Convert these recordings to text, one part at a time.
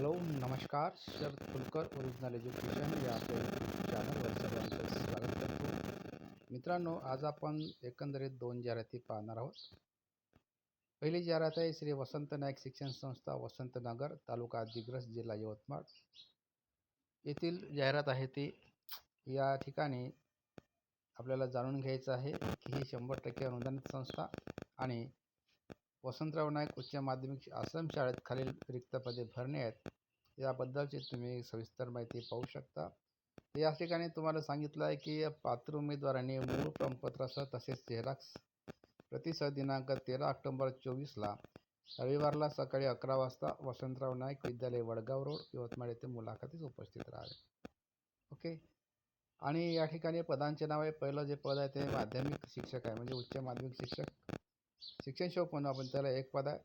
Hello नमस्कार. Sharad Phulkar original education या चॅनलवर सगळ्यांचं स्वागत करतो. मित्रांनो आज आपण एकंदरीत दोन जाहिराती पाहणार आहोत. पहिली जाहिरात आहे श्री वसंत नाईक शिक्षण संस्था वसंतनगर तालुका दिग्रस जिल्हा यवतमाळ. येथील जाहिरात आहे ती या ठिकाणी आपल्याला जाणून घ्यायचं आहे की ही शंभर टक्के अनुदानित संस्था आणि वसंतराव नाईक उच्च माध्यमिक आश्रम शाळेत खालील रिक्त पदे भरणे आहेत. याबद्दलची तुम्ही सविस्तर माहिती पाहू शकता. या ठिकाणी तुम्हाला सांगितलं आहे की पात्र उमेदवारांनी मूळ प्रमाणपत्रासह तसेच झेरॉक्स प्रतिसह दिनांक तेरा ऑक्टोबर चोवीसला रविवारला सकाळी अकरा वाजता वसंतराव नाईक विद्यालय वडगाव रोड यवतमाळ येथे मुलाखतीस उपस्थित राहावे. ओके? आणि या ठिकाणी पदांचे नाव आहे. पहिलं जे पद आहे ते माध्यमिक शिक्षक आहे म्हणजे उच्च माध्यमिक शिक्षक शिक्षण शोक म्हणू आपण त्याला एक पद आहे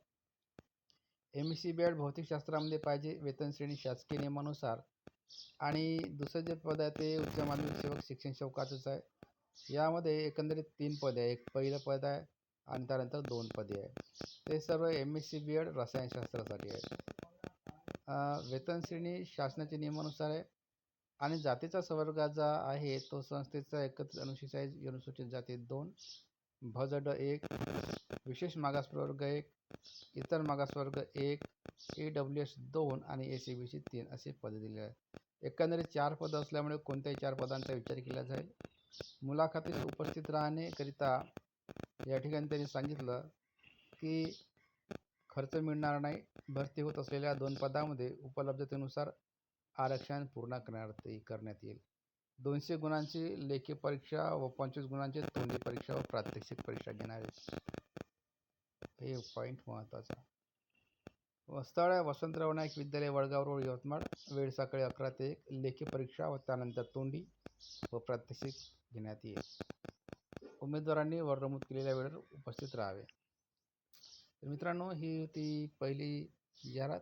M S C B Ed भौतिकशास्त्रामध्ये पाहिजे वेतन श्रेणी शासकीय नियमानुसार. आणि दुसरं जे पद आहे ते उच्च माध्यमिक सेवक शिक्षण शौकाचंच आहे. यामध्ये एकंदरीत तीन पदे आहे एक पहिलं पद आहे आणि त्यानंतर दोन पदे आहे ते सर्व M S C B Ed रसायनशास्त्रासाठी आहे वेतन श्रेणी शासनाच्या नियमानुसार आहे. आणि जातीचा संवर्गाचा आहे तो संस्थेचा एकत्रित अनुसूचित आहे अनुसूचित जाती दोन भजड एक विशेष मागासवर्ग एक इतर मागासवर्ग एक ए डब्ल्यू एस दोन आणि ए सी बी सी तीन असे पदे दिले आहेत. एकंदरीत चार पदं असल्यामुळे कोणत्याही चार पदांचा विचार केला जाईल. मुलाखतीत उपस्थित राहण्याकरिता या ठिकाणी त्यांनी सांगितलं की खर्च मिळणार नाही. भरती होत असलेल्या दोन पदामध्ये उपलब्धतेनुसार आरक्षण पूर्ण करण्यात करण्यात येईल. दोनशे गुणांची लेखी परीक्षा व पंचवीस गुणांची तोंडी परीक्षा व प्रात्यक्षिक परीक्षा घेणार आहेत. हे पॉईंट महत्त्वाचा व आहे वसंतराव नाईक विद्यालय वडगाव रोड यवतमाळ. वेळ सकाळी अकरा ते एक. लेखी परीक्षा व त्यानंतर तोंडी व प्रात्यक्षिक घेण्यात येईल. उमेदवारांनी वर नमूद केलेल्या वेळेवर उपस्थित राहावे. तर मित्रांनो ही होती पहिली जाहिरात.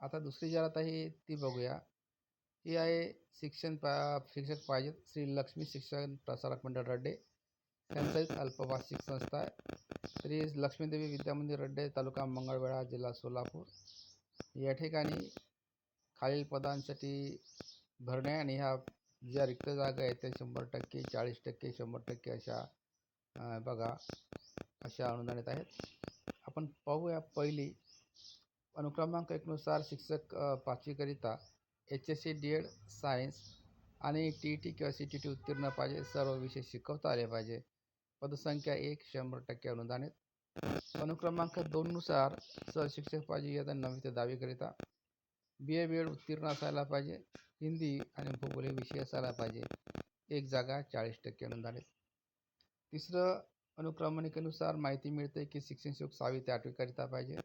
आता दुसरी जाहिरात आहे ती बघूया. ही आहे शिक्षण पा शिक्षक पाहिजेत. श्री लक्ष्मी शिक्षण प्रसारक मंडळ रड्डे. त्यांचा एक अल्पवार्षिक संस्था आहे. श्री लक्ष्मीदेवी विद्यामंदिर रड्डे तालुका मंगळवेढा जिल्हा सोलापूर. या ठिकाणी खालील पदांसाठी भरणे आणि ह्या ज्या रिक्त जागा आहेत त्या शंभर टक्के चाळीस टक्के शंभर टक्के अशा बघा अशा अनुदानित आहेत. आपण पाहूया पहिली. अनुक्रमांक एकनुसार शिक्षक पाचवीकरिता H S C D Ed science आणि टी ई टी किंवा सी टी टी उत्तीर्ण पाहिजे. सर्व विषय शिकवता आले पाहिजे. पदसंख्या एक शंभर टक्के अनुदानित अनुक्रमांक दोननुसार सहशिक्षक पाहिजे इयत्ता नववी ते दहावीकरिता बी ए बी एड उत्तीर्ण असायला पाहिजे. हिंदी आणि भूगोल हे विषय असायला पाहिजे. एक जागा चाळीस टक्के अनुदानित तिसरं अनुक्रमणिकेनुसार माहिती मिळते की शिक्षण शुल्क सहावी ते आठवीकरिता पाहिजे.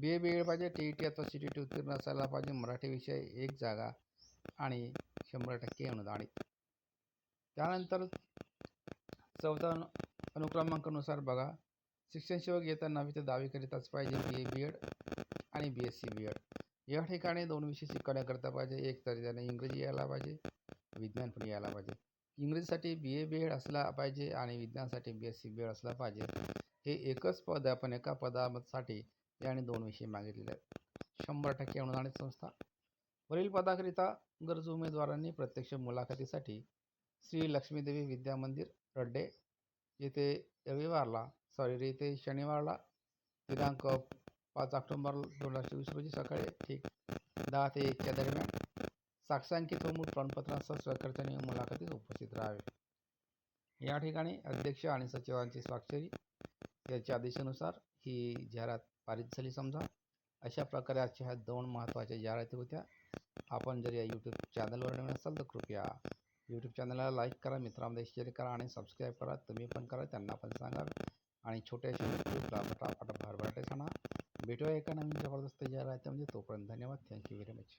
बी ए बी एड पाहिजे टी ई टी अथवा सी टी टी उत्तीर्ण असायला पाहिजे. मराठी विषय एक जागा आणि शंभर टक्के अनुदानित त्यानंतर चौथा अनुक्रमांकानुसार बघा. शिक्षण सेवक येता नववी ते पाहिजे बी ए बी एड आणि B S C B Ed या ठिकाणी दोन विषय शिकवण्याकरता पाहिजे. एक तर त्याने इंग्रजी यायला पाहिजे विज्ञान पण यायला पाहिजे. इंग्रजीसाठी बी ए बी एड असला पाहिजे आणि विज्ञानासाठी B S C B Ed असला पाहिजे. हे एकच पद आपण एका पदासाठी याने दोन विषय मागितलेले आहेत. शंभर टक्के अनुदानित संस्था. वरील पदाकरिता गरजू उमेदवारांनी प्रत्यक्ष मुलाखतीसाठी श्री लक्ष्मीदेवी विद्या मंदिर रड्डे. येथे रविवारला सॉरी इथे शनिवारला दिनांक पाच ऑक्टोंबर दोन हजार चोवीस रोजी सकाळी ठीक दहा ते एकच्या दरम्यान साक्षांकित व मूळ प्रमाणपत्रासह सहकर्त्यांनी मुलाखतीत उपस्थित राहावे. या ठिकाणी अध्यक्ष आणि सचिवांची स्वाक्षरी. याच्या आदेशानुसार ही जाहिरात पारित झाली समजा. अशा प्रकारे आजच्या ह्या दोन महत्त्वाच्या जाहिराती होत्या. आपण जर या यूट्यूब चॅनलवर नवीन असाल तर कृपया यूट्यूब चॅनलला लाईक करा मित्रांमध्ये शेअर करा आणि सबस्क्राईब करा. तुम्ही पण करा त्यांना पण सांगा. आणि छोट्याशा फटाफट भरभराटे सांगा भेटूया एका नवीन जबरदस्त जाहिरातीमध्ये तोपर्यंत धन्यवाद. Thank you very much